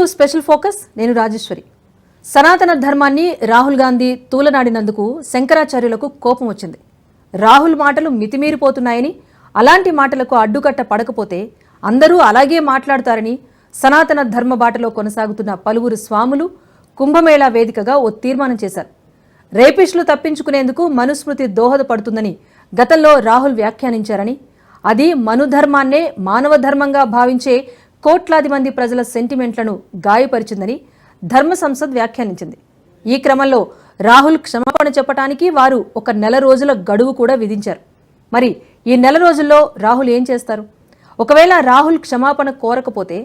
To special focus నేను రాజేశ్వరి. సనాతన ధర్మాన్ని రాహుల్ గాంధీ తూలనాడినందుకు శంకరాచార్యులకు కోపం వచ్చింది. రాహుల్ మాటలు మితిమీరిపోతున్నాయని అలాంటి మాటలకు అడ్డుకట్ట పడకపోతే అందరూ అలాగే మాట్లాడతారని సనాతన ధర్మ బాటలో కొనసాగుతున్న పలువురు స్వాములు కుంభమేళా వేదికగా ఓ తీర్మానం చేశారు. రేపిస్టులు తప్పించుకునేందుకు మనుస్మృతి దోహదపడుతుందని గతంలో రాహుల్ వ్యాఖ్యానించారని అది మనుధర్మాన్నే మానవ ధర్మంగా భావించే కోట్లాది మంది ప్రజల సెంటిమెంట్లను గాయపరిచిందని ధర్మ సంసద్ వ్యాఖ్యానించింది. ఈ క్రమంలో రాహుల్ క్షమాపణ చెప్పడానికి వారు ఒక నెల రోజుల గడువు కూడా విధించారు. మరి ఈ నెల రోజుల్లో రాహుల్ ఏం చేస్తారు? ఒకవేళ రాహుల్ క్షమాపణ కోరకపోతే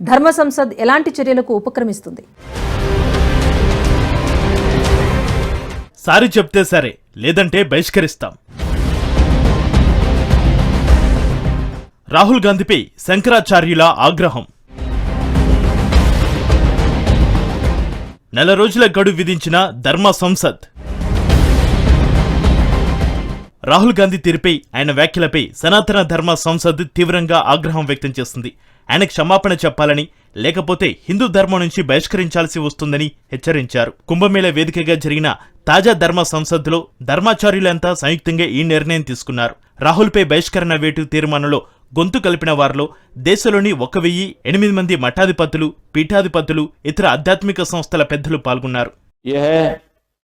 ధర్మ సంసద్ ఎలాంటి చర్యలకు ఉపక్రమిస్తుంది? సారి చెప్తే సరే లేదంటే బహిష్కరిస్తాం. రాహుల్ గాంధీపై శంకరాచార్యుల ఆగ్రహం. నెల రోజుల గడువు విధించిన ధర్మ సంసద్. రాహుల్ గాంధీ తీరుపై ఆయన వ్యాఖ్యలపై సనాతన ధర్మ సంసద్ తీవ్రంగా ఆగ్రహం వ్యక్తం చేస్తుంది. ఆయన క్షమాపణ చెప్పాలని లేకపోతే హిందూ ధర్మం నుంచి బహిష్కరించాల్సి వస్తుందని హెచ్చరించారు. కుంభమేళ వేదికగా జరిగిన తాజా ధర్మ సంసద్లో ధర్మాచార్యులంతా సంయుక్తంగా ఈ నిర్ణయం తీసుకున్నారు. రాహుల్పై బహిష్కరణ వేటు తీర్మానంలో గొంతు కలిపిన వారిలో దేశంలోని ఒక వెయ్యి ఎనిమిది మంది మఠాధిపతులు పీఠాధిపతులు ఇతర ఆధ్యాత్మిక సంస్థల పెద్దలు పాల్గొన్నారు यह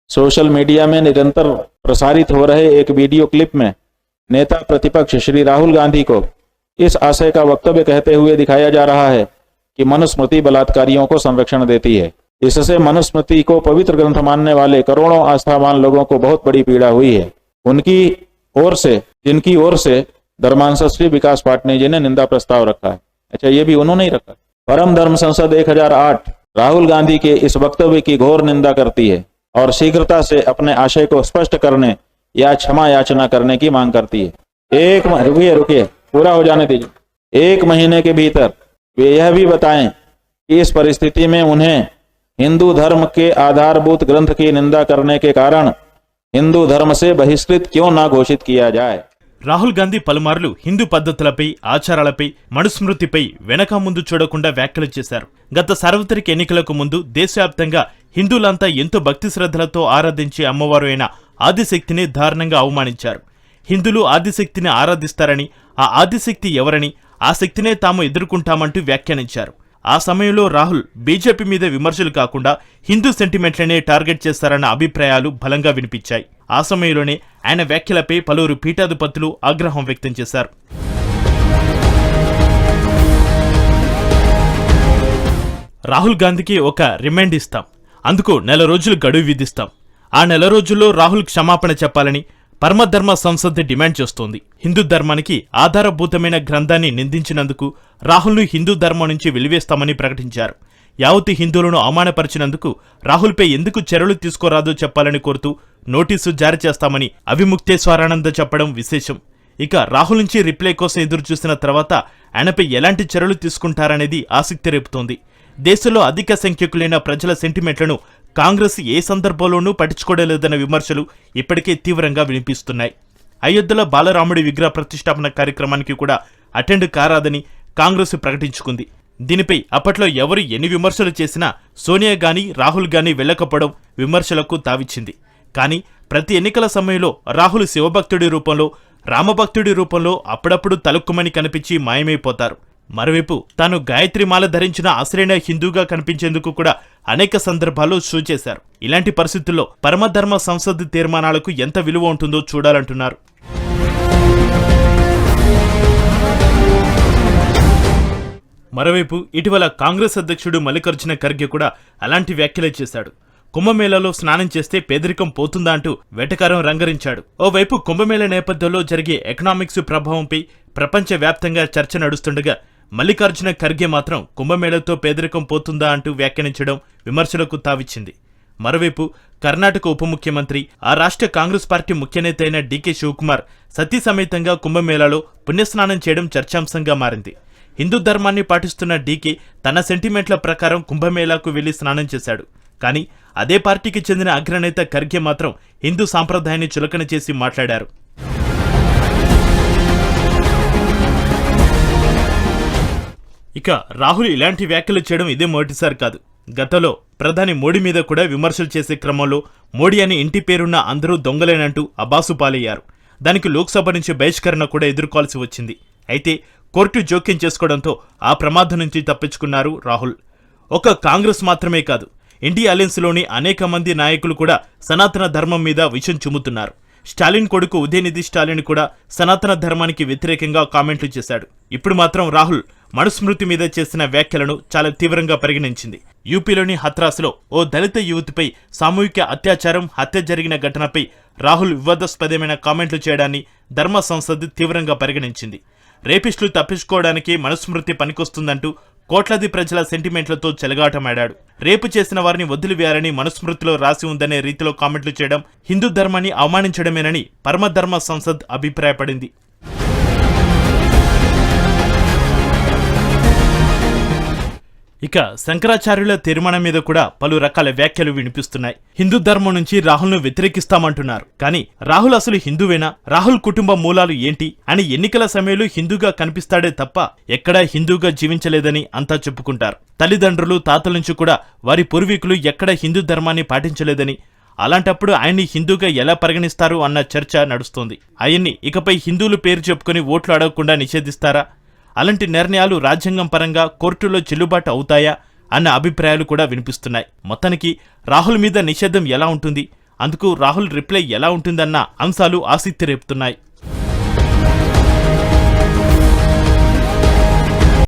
सोशल मीडिया में निरंतर प्रसारित हो रहे एक वीडियो क्लिप में नेता प्रतिपक्ष श्री राहुल गांधी को इस आशय का वक्तव्य कहते हुए दिखाया जा रहा है कि मनुस्मृति बलात्कारियों को संरक्षण देती है इससे मनुस्मृति को पवित्र ग्रंथ मानने वाले करोड़ों आस्थावान लोगों को बहुत बड़ी पीड़ा हुई है उनकी ओर से जिनकी ओर से धर्मांश श्री विकास पाटनी जी ने निंदा प्रस्ताव रखा है। अच्छा ये भी उन्होंने ही रखा परम धर्म संसद 1008 राहुल गांधी के इस वक्तव्य की घोर निंदा करती है और शीघ्रता से अपने आशय को स्पष्ट करने या क्षमा याचना करने की मांग करती है। एक रुकिए रुकिए, पूरा हो जाने दीजिए। एक महीने के भीतर वे यह भी बताएँ कि इस परिस्थिति में उन्हें हिंदू धर्म के आधारभूत ग्रंथ की निंदा करने के कारण हिंदू धर्म से बहिष्कृत क्यों ना घोषित किया जाए। రాహుల్ గాంధీ పలుమార్లు హిందూ పద్ధతులపై ఆచారాలపై మనుస్మృతిపై వెనక ముందు చూడకుండా వ్యాఖ్యలు చేశారు. గత సార్వత్రిక ఎన్నికలకు ముందు దేశవ్యాప్తంగా హిందువులంతా ఎంతో భక్తి శ్రద్ధలతో ఆరాధించే అమ్మవారు అయిన ఆదిశక్తిని దారుణంగా అవమానించారు. హిందువులు ఆదిశక్తిని ఆరాధిస్తారని ఆ ఆదిశక్తి ఎవరని ఆ శక్తినే తాము ఎదుర్కొంటామంటూ వ్యాఖ్యానించారు. ఆ సమయంలో రాహుల్ బీజేపీ మీద విమర్శలు కాకుండా హిందూ సెంటిమెంట్లనే టార్గెట్ చేస్తారన్న అభిప్రాయాలు బలంగా వినిపించాయి. ఆ సమయంలోనే ఆయన వ్యాఖ్యలపై పలువురు పీఠాధిపతులు ఆగ్రహం వ్యక్తం చేశారు. రాహుల్ గాంధీకి ఒక రిమైండ్ ఇస్తాం. అందుకు నెల రోజులు గడువు విధిస్తాం. ఆ నెల రోజుల్లో రాహుల్ క్షమాపణ చెప్పాలని పరమధర్మ సంసద్ డిమాండ్ చేస్తోంది. హిందూ ధర్మానికి ఆధారభూతమైన గ్రంథాన్ని నిందించినందుకు రాహుల్ను హిందూ ధర్మం నుంచి వెలివేస్తామని ప్రకటించారు. యావతి హిందువులను అవమానపరిచినందుకు రాహుల్పై ఎందుకు చర్యలు తీసుకోరాదో చెప్పాలని కోరుతూ నోటీసు జారీ చేస్తామని అవిముక్తేశ్వరానంద చెప్పడం విశేషం. ఇక రాహుల్ నుంచి రిప్లై కోసం ఎదురుచూసిన తర్వాత ఆయనపై ఎలాంటి చర్యలు తీసుకుంటారనేది ఆసక్తి రేపుతోంది. దేశంలో అధిక సంఖ్యకులైన ప్రజల సెంటిమెంట్లను కాంగ్రెస్ ఏ సందర్భంలోనూ పట్టించుకోలేదన్న విమర్శలు ఇప్పటికే తీవ్రంగా వినిపిస్తున్నాయి. అయోధ్యలో బాలరాముడి విగ్రహ ప్రతిష్టాపన కార్యక్రమానికి కూడా అటెండ్ కారాదని కాంగ్రెస్ ప్రకటించుకుంది. దీనిపై అప్పట్లో ఎవరు ఎన్ని విమర్శలు చేసినా సోనియా గాని రాహుల్ గాని వెళ్ళకపోవడం విమర్శలకు తావిచ్చింది. కానీ ప్రతి ఎన్నికల సమయంలో రాహుల్ శివభక్తుడి రూపంలో రామభక్తుడి రూపంలో అప్పుడప్పుడు తలుక్కుమని కనిపించి మాయమైపోతారు. మరోవైపు తాను గాయత్రి మాల ధరించిన అసలైన హిందూగా కనిపించేందుకు కూడా అనేక సందర్భాల్లో షూ చేశారు. ఇలాంటి పరిస్థితుల్లో పరమధర్మ సంసద్ తీర్మానాలకు ఎంత విలువ ఉంటుందో చూడాలంటున్నారు. మరోవైపు ఇటీవల కాంగ్రెస్ అధ్యక్షుడు మల్లికార్జున ఖర్గే కూడా అలాంటి వ్యాఖ్యలే చేశాడు. కుంభమేళాలో స్నానం చేస్తే పేదరికం పోతుందా అంటూ వెటకారం రంగరించాడు. ఓవైపు కుంభమేళ నేపథ్యంలో జరిగే ఎకనామిక్స్ ప్రభావంపై ప్రపంచవ్యాప్తంగా చర్చ నడుస్తుండగా మల్లికార్జున ఖర్గే మాత్రం కుంభమేళతో పేదరికం పోతుందా అంటూ వ్యాఖ్యానించడం విమర్శలకు తావిచ్చింది. మరోవైపు కర్ణాటక ఉప ముఖ్యమంత్రి ఆ రాష్ట్ర కాంగ్రెస్ పార్టీ ముఖ్యనేత అయిన డీకే శివకుమార్ సతీ సమేతంగా కుంభమేళాలో పుణ్యస్నానం చేయడం చర్చాంశంగా మారింది. హిందూ ధర్మాన్ని పాటిస్తున్న డీకే తన సెంటిమెంట్ల ప్రకారం కుంభమేళాకు వెళ్ళి స్నానం చేశాడు. కానీ అదే పార్టీకి చెందిన అగ్రనేత ఖర్గే మాత్రం హిందూ సాంప్రదాయాన్ని చులకన చేసి మాట్లాడారు. ఇక రాహుల్ ఇలాంటి వ్యాఖ్యలు చేయడం ఇదే మొదటిసారి కాదు. గతంలో ప్రధాని మోడీ మీద కూడా విమర్శలు చేసే క్రమంలో మోడీ అని ఇంటి పేరున్న అందరూ దొంగలేనంటూ అబాసు పాలయ్యారు దానికి లోక్సభ నుంచి బహిష్కరణ కూడా ఎదుర్కోవాల్సి వచ్చింది. అయితే కోర్టు జోక్యం చేసుకోవడంతో ఆ ప్రమాదం నుంచి తప్పించుకున్నారు రాహుల్. ఒక కాంగ్రెస్ మాత్రమే కాదు ఇండియా అలయన్స్లోని అనేక మంది నాయకులు కూడా సనాతన ధర్మం మీద విషం చుమ్ముతున్నారు. స్టాలిన్ కొడుకు ఉదయనిధి స్టాలిన్ కూడా సనాతన ధర్మానికి వ్యతిరేకంగా కామెంట్లు చేశాడు. ఇప్పుడు మాత్రం రాహుల్ మనుస్మృతి మీద చేసిన వ్యాఖ్యలను చాలా తీవ్రంగా పరిగణించింది. యూపీలోని హత్రాస్లో ఓ దళిత యువతిపై సామూహిక అత్యాచారం హత్య జరిగిన ఘటనపై రాహుల్ వివాదాస్పదమైన కామెంట్లు చేయడాన్ని ధర్మ సంసద్ తీవ్రంగా పరిగణించింది. రేపిస్టులు తప్పించుకోవడానికి మనుస్మృతి పనికొస్తుందంటూ కోట్లాది ప్రజల సెంటిమెంట్లతో చెలగాటమాడాడు. రేపు చేసిన వారిని వదిలివేయాలని మనుస్మృతిలో రాసి ఉందనే రీతిలో కామెంట్లు చేయడం హిందూ ధర్మాన్ని అవమానించడమేనని పరమధర్మ సంసద్ అభిప్రాయపడింది. ఇక శంకరాచార్యుల తీర్మానం మీద కూడా పలు రకాల వ్యాఖ్యలు వినిపిస్తున్నాయి. హిందూ ధర్మం నుంచి రాహుల్ను వ్యతిరేకిస్తామంటున్నారు. కానీ రాహుల్ అసలు హిందువేనా? రాహుల్ కుటుంబ మూలాలు ఏంటి? అని ఎన్నికల సమయంలో హిందూగా కనిపిస్తాడే తప్ప ఎక్కడా హిందూగా జీవించలేదని అంతా చెప్పుకుంటారు. తల్లిదండ్రులు తాతల నుంచి కూడా వారి పూర్వీకులు ఎక్కడ హిందూ ధర్మాన్ని పాటించలేదని. అలాంటప్పుడు ఆయన్ని హిందూగా ఎలా పరిగణిస్తారు అన్న చర్చ నడుస్తోంది. ఆయన్ని ఇకపై హిందువులు పేరు చెప్పుకొని ఓట్లు అడగకుండా నిషేధిస్తారా? అలాంటి నిర్ణయాలు రాజ్యాంగం పరంగా కోర్టులో చెల్లుబాటు అవుతాయా అన్న అభిప్రాయాలు కూడా వినిపిస్తున్నాయి. మొత్తానికి రాహుల్ మీద నిషేధం ఎలా ఉంటుంది? అందుకు రాహుల్ రిప్లై ఎలా ఉంటుందన్న అంశాలు ఆసక్తి రేపుతున్నాయి.